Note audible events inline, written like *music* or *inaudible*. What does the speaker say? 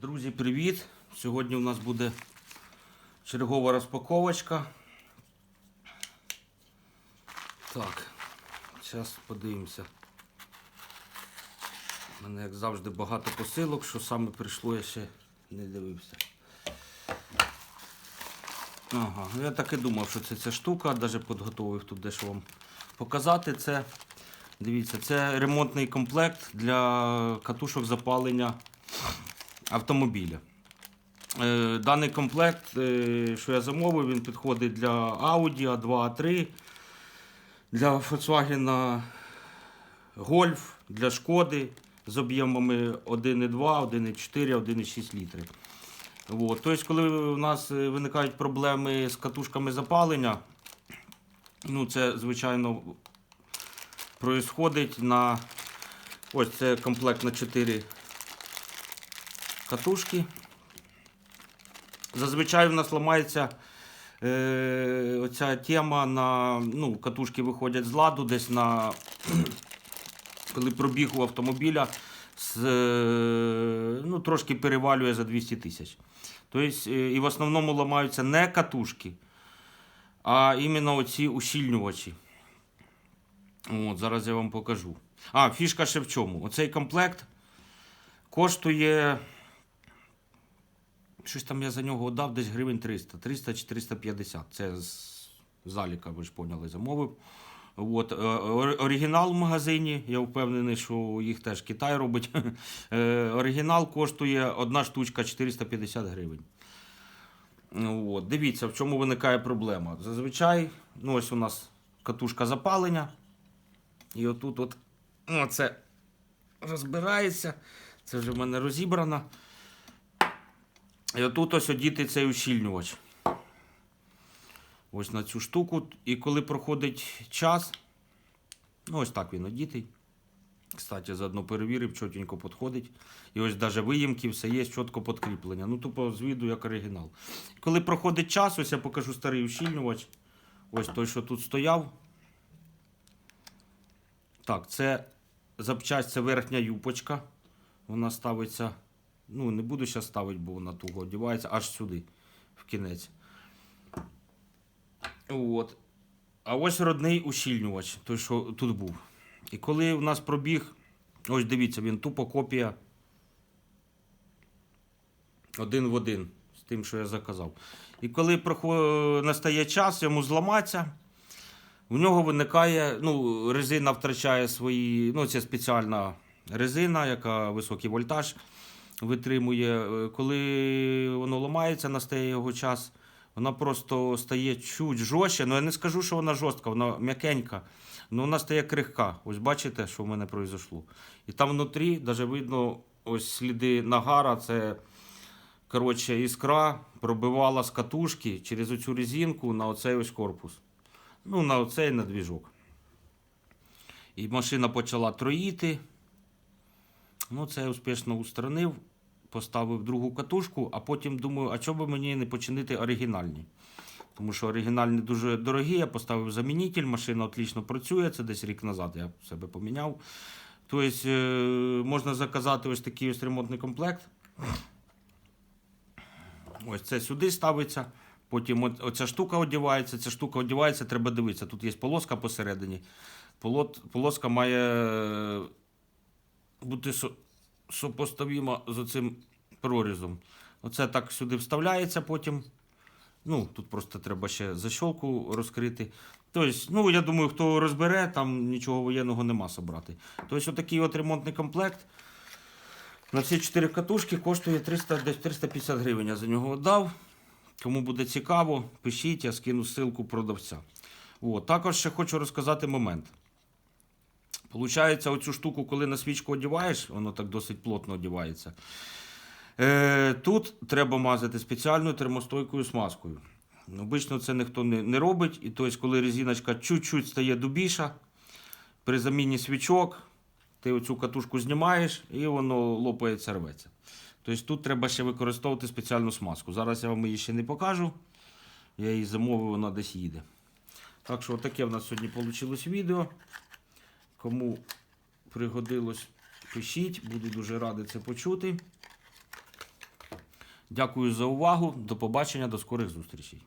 Друзі, привіт! Сьогодні у нас буде чергова розпаковочка. Так, зараз подивимося. У мене, як завжди, багато посилок, що саме прийшло, я ще не дивився. Ага, я так і думав, що це ця штука, навіть підготовив тут дещо вам показати. Це, дивіться, це ремонтний комплект для катушок запалення автомобіля. Е, Даний комплект, е, що я замовив, він підходить для Audi A2, A3, для Volkswagen Golf, для Шкоди з об'ємами 1,2, 1,4, 1,6 літри. От. Тобто, коли у нас е, виникають проблеми з катушками запалення, ну це, звичайно, происходить на ось це комплект на 4 катушки. Зазвичай в нас ламається е, оця тема на ну, катушки виходять з ладу десь на *clears throat* коли пробіг у автомобіля з, е, ну, трошки перевалює за 200 тисяч. Тобто, е, і в основному ламаються не катушки, а іменно оці ущільнювачі. От, зараз я вам покажу. А, фішка ще в чому. Оцей комплект коштує. Щось там я за нього дав десь гривень 300, 300 чи 350. Це з заліка, ви ж поняли, замовив. От, е, оригінал в магазині, я впевнений, що їх теж Китай робить. *laughs* Е, Оригінал коштує одна штучка 450 гривень. От, дивіться, в чому виникає проблема. Зазвичай, ну ось у нас катушка запалення. І отут от, ну, це розбирається. Це вже в мене розібрано. І отут ось одіти цей ущільнювач. Ось на цю штуку. І коли проходить час, ну ось так він одітий. Кстати, заодно перевірив, чотенько підходить. І ось навіть виїмки, все є чітко підкріплення. Ну, тупо з віду як оригінал. Коли проходить час, ось я покажу старий ущільнювач. Ось той, що тут стояв. Так, це запчасть, це верхня юпочка. Вона ставиться. Ну, не буду зараз ставити, бо вона туго одягається аж сюди, в кінець. От. А ось родний ущільнювач, той, що тут був. І коли у нас пробіг, ось дивіться, він тупо копія один в один з тим, що я заказав. І коли настає час йому зламатися, у нього виникає, ну, резина втрачає свої, ну, це спеціальна резина, яка високий вольтаж витримує. Е, Коли воно ламається, настає його час, вона просто стає чуть жорстче. Ну, я не скажу, що вона жорстка, вона м'якенька. Ну, вона стає крихка. Ось бачите, що в мене пройшло. І там внутрі, навіть видно, ось сліди нагара, це коротше, іскра пробивала з катушки через оцю резинку на оцей ось корпус. Ну, на оцей на двіжок. І машина почала троїти. Ну, це я успішно устранив, поставив другу катушку, а потім думаю, а чого би мені не починити оригінальні? Тому що оригінальні дуже дорогі, я поставив замінитель, машина отлично працює, це десь рік назад я себе поміняв. Тобто е, можна заказати ось такий ось ремонтний комплект. Ось це сюди ставиться. Потім от- оця штука одягається, ця штука одягається, треба дивитися. Тут є полоска посередині. Полоска має е, бути сопоставима з оцим прорізом. Оце так сюди вставляється потім. Ну, тут просто треба ще защолку розкрити. Тобто, ну, я думаю, хто розбере, там нічого воєнного нема собрати. Тобто, отакий от ремонтний комплект. На всі чотири катушки коштує 300, десь 350 гривень. Я за нього дав. Кому буде цікаво, пишіть, я скину ссылку продавця. От. Також ще хочу розказати момент. Получається, оцю штуку, коли на свічку одягаєш, воно так досить плотно одягається. Е, тут треба мазати спеціальною термостойкою смазкою. Обично це ніхто не, не робить. І тобто, коли резиночка чуть-чуть стає дубіша, при заміні свічок ти оцю катушку знімаєш і воно лопається, рветься. Тобто тут треба ще використовувати спеціальну смазку. Зараз я вам її ще не покажу. Я її замовив, вона десь їде. Так що таке в нас сьогодні вийшло відео. Кому пригодилось, пишіть, буду дуже радий це почути. Дякую за увагу. До побачення, до скорих зустрічей.